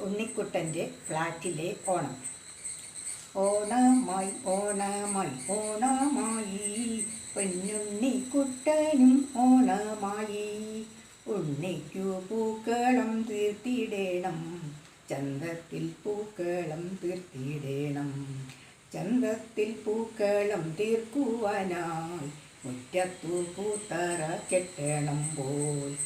ഉണ്ണിക്കുട്ടന്റെ ഫ്ലാറ്റിലെ ഓണം. ഓണമായി ഓണമായി ഓണമായി. പൊന്നുണ്ണിക്കുട്ടനും ഓണമായി. ഉണ്ണിക്കു പൂക്കളം തീർത്തിടേണം. ചന്തത്തിൽ പൂക്കളം തീർത്തിടേണം. ചന്തത്തിൽ പൂക്കളം തീർക്കുവാനായി മുറ്റത്തു പൂത്തറ കെട്ടണം പോൽ.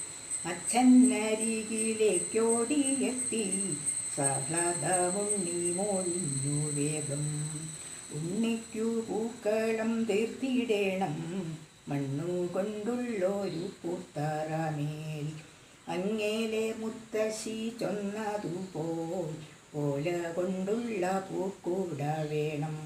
അച്ഛനരികിലേക്കോടിയെത്തി. സഹ്ലാദമുണ്ണി മോഞ്ഞു വേഗം. ഉണ്ണിക്കു പൂക്കളം തീർത്തിടേണം. മണ്ണു കൊണ്ടുള്ളൊരു പൂത്താറാമേൽ അങ്ങേലെ മുത്തശ്ശി ചൊന്നതുപോൽ. ഓല കൊണ്ടുള്ള പൂക്കൂട വേണം.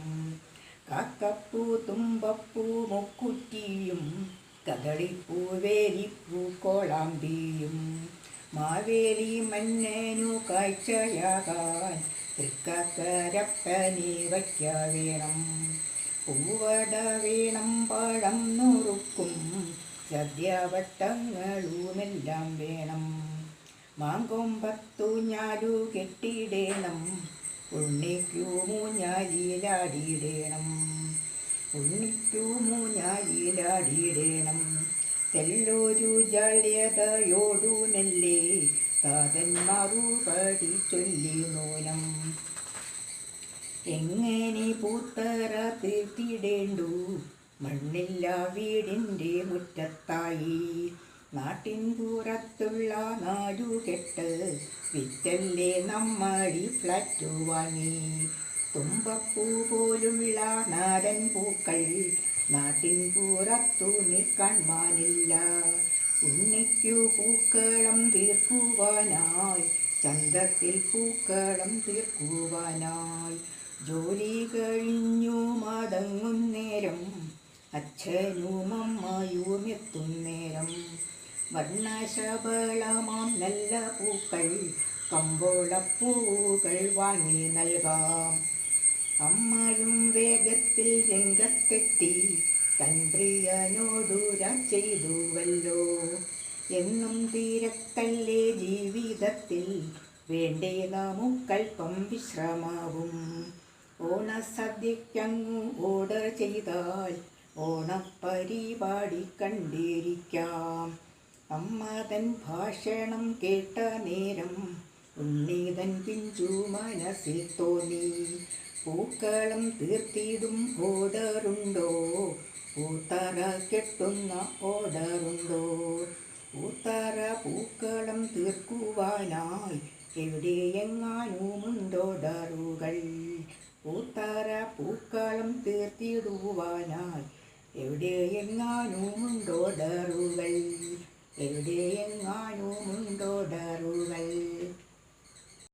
കാക്കപ്പൂ തുമ്പപ്പൂ മുക്കുറ്റിയും കദളിപ്പൂ വേലിപ്പൂ കോളാമ്പിയും മാവേലി മന്നേനു കാഴ്ചയാകാൻ തൃക്കരപ്പനെ വയ്ക്ക വേണം പൂവട വേണം പഴം നുറുക്കും സദ്യവട്ടങ്ങളുമെല്ലാം വേണം. മാങ്കൊമ്പത്തു ഞാലു കെട്ടിയിടേണം. ഉണ്ണിക്കൂ മൂഞ്ഞാലിയിലാടിയിടേണം ഉണ്ണിക്കു തെല്ലോരു തെല്ലൊരു ജാള്യതയോടു നെല്ലേ താതൻ മറുപടി ചൊല്ലി നൂനം. എങ്ങനെ പൂത്തറ തീർത്തിടേണ്ടു മണ്ണില്ല വീടിന്റെ മുറ്റത്തായി. നാട്ടിൻ പുറത്തുള്ള നാലുകെട്ട് വിറ്റല്ലേ നമ്മളി ഫ്ലാറ്റ് വാങ്ങി. തുമ്പപ്പൂ പോലുള്ള നാടൻ പൂക്കൾ. നാട്ടിൻ പൂറത്തു നീ ഉണ്ണിക്കു പൂക്കളം തീർക്കുവാനായി ചന്തത്തിൽ പൂക്കളം തീർക്കുവാനായി. ജോലി കഴിഞ്ഞു മടങ്ങുന്നേരം അച്ഛനും അമ്മയും എത്തുന്നേരം വർണശബളമാം നല്ല പൂക്കൾ കമ്പോളപ്പൂകൾ വാങ്ങി നൽകാം. അമ്മയും വേഗത്തിൽ രംഗത്തെത്തി. തൻ പ്രിയനോടുര ചെയ്തുവല്ലോ. എന്നും തീരത്തല്ലേ ജീവിതത്തിൽ. വേണ്ടേ നമുക്കൽപ്പം വിശ്രമാവും. ഓണസദ്യക്കങ്ങു ഓർഡർ ചെയ്താൽ ഓണപ്പരിപാടി കണ്ടിരിക്കാം. അമ്മ തൻ ഭാഷണം കേട്ട നേരം ഉണ്ണീതൻ പിഞ്ചു മനസ്സിൽ തോന്നി. പൂക്കളം തീർത്തിടും ഓർഡറുണ്ടോ? പൂത്തറ കെട്ടുന്ന ഓർഡറുണ്ടോ? പൂത്തറ പൂക്കളം തീർക്കുവാനായി എവിടെയെങ്ങാനുമുണ്ടോർഡറുകൾ പൂത്തറ പൂക്കളം തീർത്തിടുവാനായി എവിടെയെങ്ങാനുമുണ്ടോർഡറുകൾ എവിടെയെങ്ങാനുമുണ്ടോർഡറുകൾ